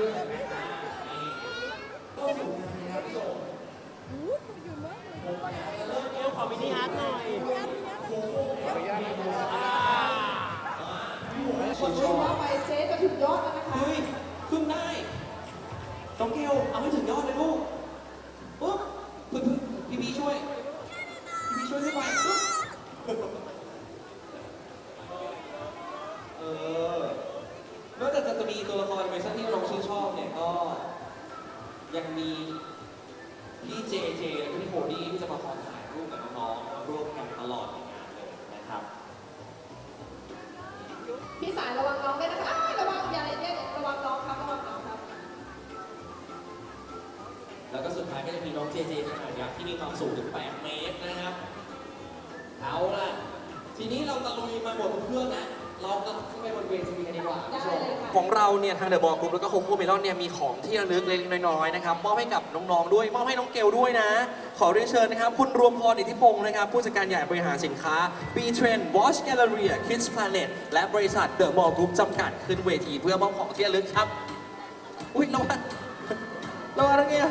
เอวขอมินิฮาร์ดหน่อยคนช่ว่าไปเซจะถึงยอดแล้วนะคะขึ้นได้ต้องเอวเอาให้ถึงยอดเลยลูก มีตัวละครเวอร์ชันที่เราชื่นชอบเนี่ยก็ยังมีพี่เจเจและพี่โฮดี้ที่จะมาคอยถ่ายรูปกับน้องๆร่วมกันตลอดในงานเลยนะครับพี่สายระวังน้องด้วยนะคะอ้ายระวังอย่าเนี่ยระวังน้องครับระวังน้องครับแล้วก็สุดท้ายก็จะมีน้องเจเจขนาดยักษ์ที่มีความสูงถึง 8 เมตรนะครับ เอาล่ะ ทีนี้เราตะลุยมาหมด ของเราเนี่ยทางเดอะบอลกรุ๊ปแล้วก็โฮมโปรเมลอนเนี่ยมีของที่ระลึกเล็กๆน้อยๆนะครับมอบให้กับน้องๆด้วยมอบให้น้องเกลด้วยนะ ขอเรียนเชิญนะครับคุณรวมพรอิทธิพงศ์นะครับผู้จัดการใหญ่บริหารสินค้า B Trend Watch Gallery Kids Planet และบริษัทเดอะมอลล์กรุ๊ปจำกัดขึ้นเวทีเพื่อมอบของที่ระลึกครับ อุ้ยระวังระวังนะเงี้ย